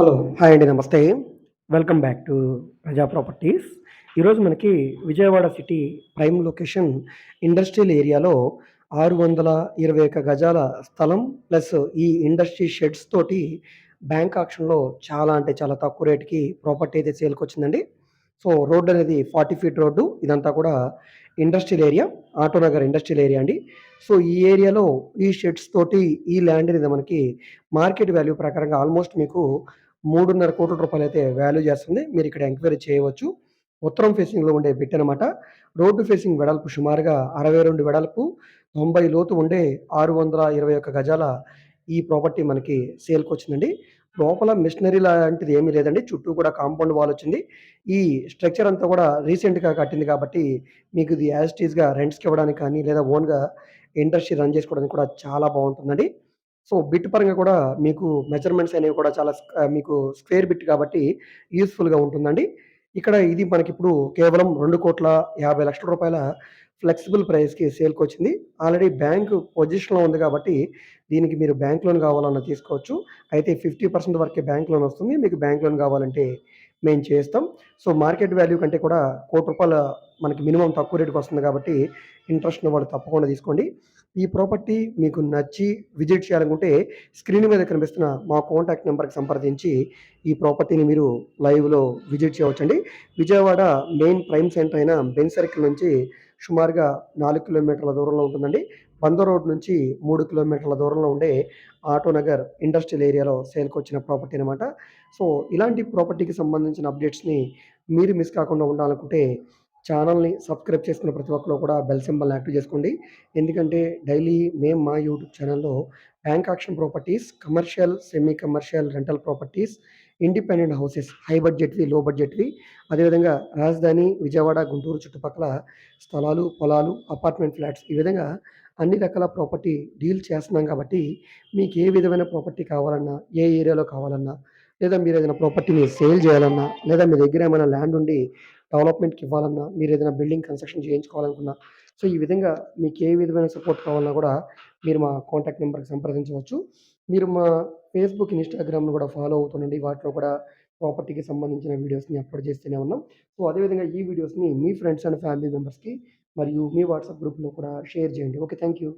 Hello hi అండి నమస్తే. Welcome back to Praja properties. ఈరోజు మనకి Vijayawada city prime location industrial ఏరియాలో ఆరు వందల ఇరవై ఒక్క గజాల స్థలం ప్లస్ ఈ ఇండస్ట్రీ షెడ్స్ తోటి బ్యాంక్ ఆక్షన్లో చాలా అంటే చాలా తక్కువ రేటుకి ప్రాపర్టీ అయితే సేల్కి వచ్చిందండి సో రోడ్డు అనేది ఫార్టీ ఫీట్ రోడ్డు ఇదంతా కూడా industrial area Autonagar industrial area అండి. సో ఈ ఏరియాలో ఈ షెడ్స్ తోటి ఈ ల్యాండ్ అనేది మనకి మార్కెట్ వాల్యూ ప్రకారంగా ఆల్మోస్ట్ మీకు మూడున్నర కోట్ల రూపాయలు అయితే వాల్యూ చేస్తుంది. మీరు ఇక్కడ ఎంక్వైరీ చేయవచ్చు. ఉత్తరం ఫేసింగ్లో ఉండే బిట్ అనమాట రోడ్డు ఫేసింగ్ వెడల్పు సుమారుగా అరవై రెండు వెడల్పు తొంభై లోతు ఉండే ఆరు వందల ఇరవై ఒక్క గజాల ఈ ప్రాపర్టీ మనకి సేల్కి వచ్చిందండి. లోపల మిషనరీ లాంటిది ఏమీ లేదండి. చుట్టూ కూడా కాంపౌండ్ వాల్ వచ్చింది. ఈ స్ట్రక్చర్ అంతా కూడా రీసెంట్గా కట్టింది కాబట్టి మీకు ఇది యాజ్ టీజ్గా రెంట్స్కి ఇవ్వడానికి కానీ లేదా ఓన్గా ఇండస్ట్రీ రన్ చేసుకోవడానికి కూడా చాలా బాగుంటుందండి. సో బిట్ పరంగా కూడా మీకు మెజర్మెంట్స్ అనేవి కూడా చాలా మీకు స్క్వేర్ బిట్ కాబట్టి యూస్ఫుల్గా ఉంటుందండి. ఇక్కడ ఇది మనకిప్పుడు కేవలం రెండు కోట్ల యాభై లక్షల రూపాయల ఫ్లెక్సిబుల్ ప్రైస్‌కి సేల్కి వచ్చింది ఆల్రెడీ బ్యాంక్ పొజిషన్‌లో ఉంది కాబట్టి దీనికి మీరు బ్యాంక్ లోన్ కావాలన్నా తీసుకోవచ్చు. అయితే 50% వరకే బ్యాంక్ లోన్ వస్తుంది. మీకు బ్యాంక్ లోన్ కావాలంటే మేము చేస్తాం. సో మార్కెట్ వాల్యూ కంటే కూడా కోటి రూపాయల మనకి మినిమం తక్కువ రేటుకి వస్తుంది కాబట్టి ఇంట్రెస్ట్ వాళ్ళు తప్పకుండా తీసుకోండి. ఈ ప్రాపర్టీ మీకు నచ్చి విజిట్ చేయాలనుకుంటే స్క్రీన్ మీద కనిపిస్తున్న మా కాంటాక్ట్ నెంబర్కి సంప్రదించి ఈ ప్రాపర్టీని మీరు లైవ్‌లో విజిట్ చేయవచ్చండి. విజయవాడ మెయిన్ ప్రైమ్ సెంటర్ అయిన బెన్ సర్కిల్ నుంచి సుమారుగా నాలుగు కిలోమీటర్ల దూరంలో ఉంటుందండి. బందో రోడ్ నుంచి మూడు కిలోమీటర్ల దూరంలో ఉండే ఆటోనగర్ ఇండస్ట్రియల్ ఏరియాలో సేల్‌కొచ్చిన ప్రాపర్టీ అనమాట. సో ఇలాంటి ప్రాపర్టీకి సంబంధించిన అప్డేట్స్‌ని మీరు మిస్ కాకుండా ఉండాలనుకుంటే ఛానల్‌ని సబ్స్క్రైబ్ చేసుకున్న ప్రతి ఒక్కరు కూడా బెల్ సింబల్‌ని యాక్టివ్ చేసుకోండి. ఎందుకంటే డైలీ మేము మా యూట్యూబ్ ఛానల్లో bank auction properties, commercial, semi commercial rental properties, independent houses high బడ్జెట్‌వి, low బడ్జెట్‌వి అదేవిధంగా రాజధాని, విజయవాడ, గుంటూరు చుట్టుపక్కల స్థలాలు, పొలాలు, అపార్ట్మెంట్ ఫ్లాట్స్ ఈ విధంగా అన్ని రకాల ప్రాపర్టీ డీల్ చేస్తున్నాం కాబట్టి మీకు ఏ విధమైన ప్రాపర్టీ కావాలన్నా, ఏ ఏరియాలో కావాలన్నా, లేదా మీరు ఏదైనా ప్రాపర్టీని సేల్ చేయాలన్నా, లేదా మీ దగ్గర ఏమైనా ల్యాండ్ ఉండి డెవలప్‌మెంట్‌కి ఇవ్వాలన్నా, మీరు ఏదైనా బిల్డింగ్ కన్‌స్ట్రక్షన్ చేయించుకోవాలనుకున్నా, సో ఈ విధంగా మీకు ఏ విధమైన సపోర్ట్ కావాలన్నా కూడా మీరు మా కాంటాక్ట్ నెంబర్కి సంప్రదించవచ్చు. మీరు మా ఫేస్‌బుక్, ఇన్‌స్టాగ్రామ్‌ను కూడా ఫాలో అవుతుండండి. వాటిలో కూడా ప్రాపర్టీకి సంబంధించిన వీడియోస్‌ని అప్‌లోడ్ చేస్తూనే ఉన్నాం. సో అదేవిధంగా ఈ వీడియోస్‌ని మీ ఫ్రెండ్స్ అండ్ ఫ్యామిలీ మెంబర్స్‌కి మరియు మీ వాట్సాప్ గ్రూప్‌లో కూడా షేర్ చేయండి. ఓకే. Thank you.